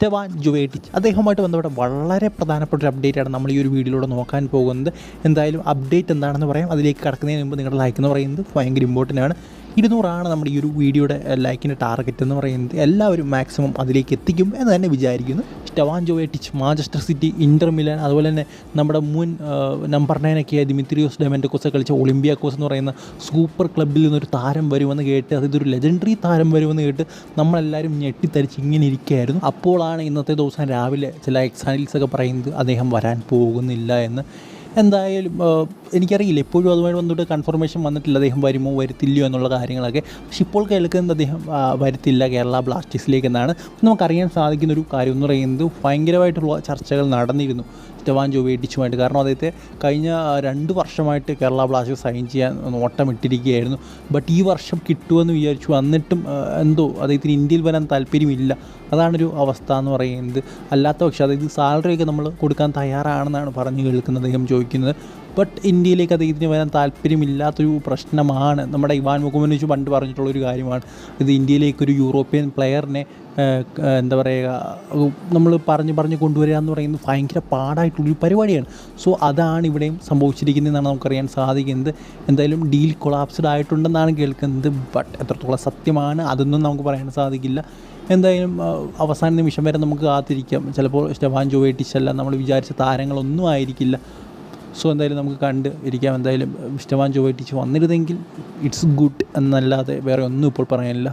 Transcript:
സ്റ്റെവാൻ ജുവേറ്റിച്ച് അദ്ദേഹവുമായിട്ട് ബന്ധപ്പെട്ട വളരെ പ്രധാനപ്പെട്ട ഒരു അപ്ഡേറ്റ് ആണ് നമ്മൾ ഈ ഒരു വീഡിയോയിലൂടെ നോക്കാൻ പോകുന്നത്. എന്തായാലും അപ്ഡേറ്റ് എന്താണെന്ന് പറയാം. അതിലേക്ക് കടക്കുന്നതിന് മുമ്പ് നിങ്ങളുടെ ലൈക്ക് എന്ന് പറയുന്നത് ഭയങ്കര ഇമ്പോർട്ടന്റ് ആണ്. ഇരുന്നൂറാണ് നമ്മുടെ ഈ ഒരു വീഡിയോയുടെ ലൈക്കിന്റെ ടാർഗറ്റ് എന്ന് പറയുന്നത്. എല്ലാവരും മാക്സിമം അതിലേക്ക് എത്തിക്കും എന്ന് തന്നെ വിചാരിക്കുന്നു. Stevan Jovetic Manchester City Inter Milan അതുപോലെ തന്നെ നമ്മുടെ മുൻ നമ്പർ നയനൊക്കെയായ ദിമിത്രിയോസ് ഡെമന്റക്കോസ് കളിച്ച ഒളിമ്പിയാക്കോസ് എന്ന് പറയുന്ന സൂപ്പർ ക്ലബിൽ നിന്നൊരു താരം വരുമെന്ന് കേട്ട് അത് ഇതൊരു ലെജൻഡറി താരം വരുമെന്ന് കേട്ട് നമ്മളെല്ലാവരും ഞെട്ടിത്തരിച്ച് ഇങ്ങനെ ഇരിക്കുകയായിരുന്നു. അപ്പോഴാണ് ഇന്നത്തെ ദിവസം രാവിലെ ചില എക്സാനിൽസൊക്കെ പറയുന്നത് അദ്ദേഹം വരാൻ പോകുന്നില്ല എന്ന്. എന്തായാലും എനിക്കറിയില്ല. എപ്പോഴും അതുമായി വന്നിട്ട് കൺഫർമേഷൻ വന്നിട്ടില്ല അദ്ദേഹം വരുമോ വരുത്തില്ലയോ എന്നുള്ള കാര്യങ്ങളൊക്കെ. പക്ഷെ ഇപ്പോൾ കേൾക്കുന്നത് അദ്ദേഹം വരുത്തില്ല കേരള ബ്ലാസ്റ്റേഴ്സിലേക്ക് എന്നാണ് നമുക്കറിയാൻ സാധിക്കുന്ന ഒരു കാര്യം എന്ന് പറയുന്നത് ഭയങ്കരമായിട്ടുള്ള ചർച്ചകൾ നടന്നിരുന്നു. സ്റ്റവാൻ വേണ്ടി കാരണം അദ്ദേഹത്തെ കഴിഞ്ഞ രണ്ട് വർഷമായിട്ട് കേരള ബ്ലാസ്റ്റേഴ്സ് സൈൻ ചെയ്യാൻ നോട്ടമിട്ടിരിക്കുകയായിരുന്നു ബട്ട് ഈ വർഷം കിട്ടുമെന്ന് വിചാരിച്ചു. എന്നിട്ടും എന്തോ അദ്ദേഹത്തിന് ഇന്ത്യയിൽ വരാൻ താല്പര്യമില്ല. അതാണൊരു അവസ്ഥ എന്ന് പറയുന്നത്. അല്ലാത്ത പക്ഷേ അതായത് സാലറിയൊക്കെ നമ്മൾ കൊടുക്കാൻ തയ്യാറാണെന്നാണ് പറഞ്ഞു കേൾക്കുന്നത് അദ്ദേഹം ചോദിക്കുന്നത്. ബട്ട് ഇന്ത്യയിലേക്ക് അദ്ദേഹത്തിന് വരാൻ താല്പര്യമില്ലാത്തൊരു പ്രശ്നമാണ്. നമ്മുടെ ഇവാൻ മുഖമനിച്ച് പണ്ട് പറഞ്ഞിട്ടുള്ളൊരു കാര്യമാണ്. ഇത് ഇന്ത്യയിലേക്ക് ഒരു യൂറോപ്യൻ പ്ലെയറിനെ എന്താ പറയുക നമ്മൾ പറഞ്ഞ് പറഞ്ഞ് കൊണ്ടുവരിക എന്ന് പറയുന്നത് ഭയങ്കര പാടായിട്ടുള്ളൊരു പരിപാടിയാണ്. സോ അതാണ് ഇവിടെയും സംഭവിച്ചിരിക്കുന്നതെന്നാണ് നമുക്കറിയാൻ സാധിക്കുന്നത്. എന്തായാലും ഡീൽ കൊളാപ്സ്ഡ് ആയിട്ടുണ്ടെന്നാണ് കേൾക്കുന്നത്. ബട്ട് എത്രത്തോളം സത്യമാണ് അതൊന്നും നമുക്ക് പറയാൻ സാധിക്കില്ല. എന്തായാലും അവസാന നിമിഷം വരെ നമുക്ക് കാത്തിരിക്കാം. ചിലപ്പോൾ സ്റ്റെഫാൻ ജോവേറ്റിച്ചല്ല നമ്മൾ വിചാരിച്ച താരങ്ങളൊന്നും ആയിരിക്കില്ല. സോ എന്തായാലും നമുക്ക് കണ്ട് ഇരിക്കാം. എന്തായാലും സ്റ്റെഫാൻ ജോവേറ്റിച്ച് വന്നിരുന്നെങ്കിൽ ഇറ്റ്സ് ഗുഡ് എന്നല്ലാതെ വേറെ ഒന്നും ഇപ്പോൾ പറയാനില്ല.